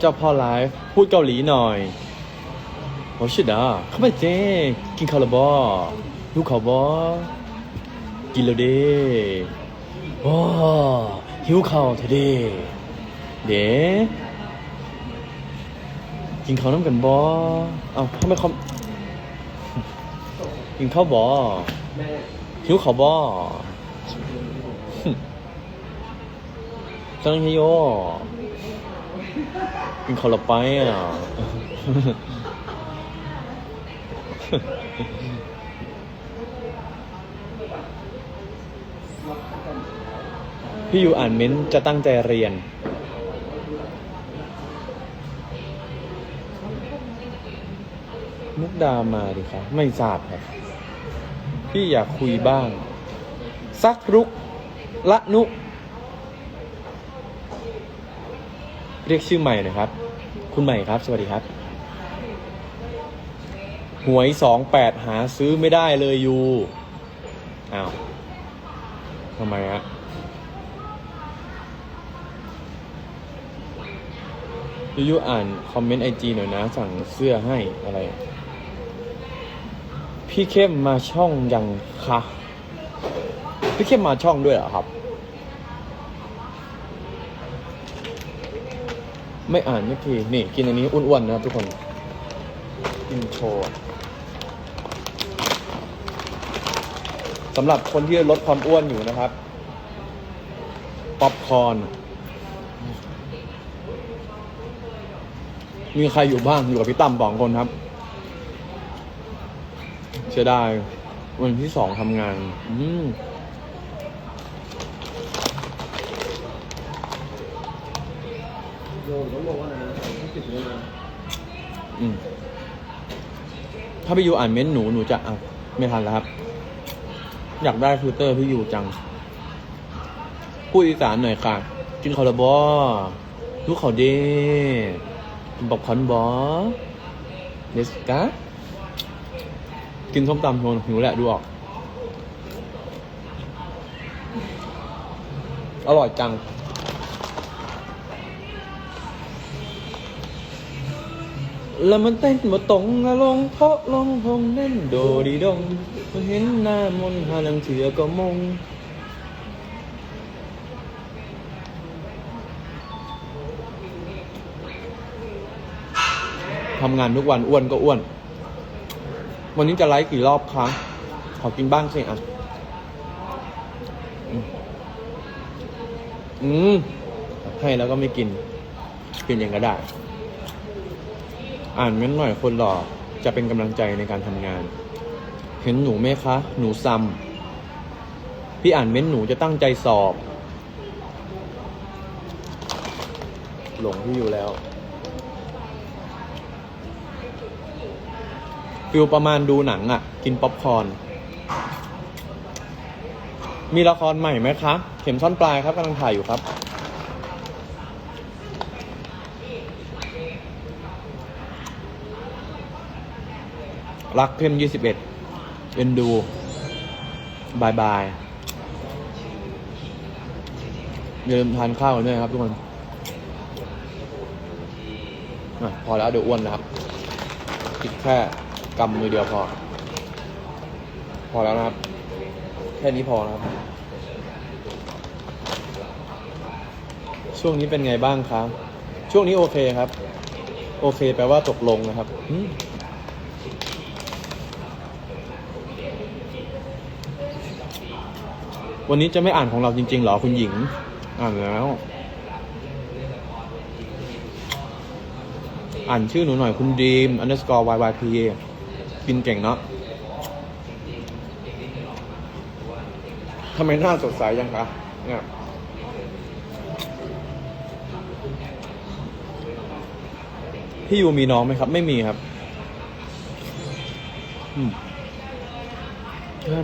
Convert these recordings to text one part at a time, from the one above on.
เจ้าพ่อไลฟ์พูดเกาหลีหน่อยโอ้ชิดอะเข้าไปเจ๊กินข้าวหรือบอลูกข้าวบอกินแล้วเด้ว้าหิวข้าวเถอะเด้เด้กินข้าวน้ำกันบอเอ้าทำไมเขากินข้าวบอหิวข้าวบอจังเฮโย กินข้าวละไปอะพี่อยู่อ่านเม้นต์จะตั้งใจเรียน มุกดามาดิครับ ไม่ทราบครับ พี่อยากคุยบ้างสักรุก ละนุ เรียกชื่อใหม่หนะครับ คุณใหม่ครับ สวัสดีครับ หวยสองแปดหาซื้อไม่ได้เลยยูอ้าวทำไมฮะยูยูอ่านคอมเมนต์ไอจีหน่อยนะ สั่งเสื้อให้อะไร พี่เข้มมาช่องยังคะพี่เข้มมาช่องด้วยเหรอครับ ไม่อ่านไม่ทีนี่กินอันนี้อ้วนๆนะครับทุกคนกินโชว์สำหรับคนที่ลดความอ้วนอยู่นะครับป๊อปคอร์นมีใครอยู่บ้างอยู่กับพี่ตั้มสองคนครับเสียดายวันที่สองทำงาน อืม มต้องบอกว่านะต้องติดเลยนะอืมถ้าพี่ยูอ่านเม้นต์หนูหนูจะอะไม่ทันแล้วครับ อยากได้ฟิลเตอร์พี่ยูจังพูดอีสานหน่อยค่ะกินขาวและบอลูกเขาเด้กินบอกคอนบอเดสกากินส้มตำโชนหิวแหละดูออก อร่อยจัง แล้วมันเต้นมาตรงอะลงเพราะลงพงเล่นโดดีดงพอเห็นหน้ามนหาลังเถือก็มงทำงานทุกวันอ้วนก็อ้วน วันนี้จะไลฟ์กี่รอบคะขอกินบ้างสิอะ อืมอืมให้แล้วก็ไม่กิน กินอย่างก็ได้ อ่านเม้นหน่อยคนหล่อจะเป็นกำลังใจในการทำงาน เห็นหนูไหมคะ หนูซ้ำพี่อ่านเม้นหนูจะตั้งใจสอบ หลงพี่อยู่แล้วฟิลประมาณดูหนังอะ่ะ กินป๊อปคอร์นมีละครใหม่ไหมคะ เข็มซ่อนปลายครับกำลังถ่ายอยู่ครับ รักเข้มยี่สิบเอ็ดเอ็นดูบายบายอย่าลืมทานข้าวกันด้วยครับทุกคนพอแล้วเดี๋ยวอ้วนนะครับกินแค่กำมือเดียวพอ พอแล้วนะครับ แค่นี้พอนะครับ ช่วงนี้เป็นไงบ้างครับ ช่วงนี้โอเคครับ โอเคแปลว่าตกลงนะครับอืม วันนี้จะไม่อ่านของเราจริงๆเหรอคุณหญิง อ่านแล้ว อ่านชื่อหนูหน่อยคุณดีม underscore yyp กินเก่งเนาะทำไมหน้าสดใสยังคะเนี่ยพี่ยูมีน้องไหมครับ ไม่มีครับอืมถ้า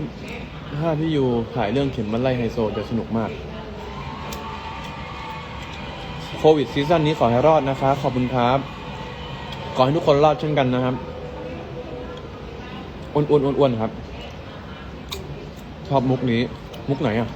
ถ้าพี่ยูถ่ายเรื่องเข็มมันไล่ไฮโซจะสนุกมาก โควิดซีซั่นนี้ขอให้รอดนะคะ ขอบคุณครับ ขอให้ทุกคนรอดเช่นกันนะครับอ้วนอ้วนอ้วนอ้วนครับ ชอบมุกนี้ มุกไหนอะ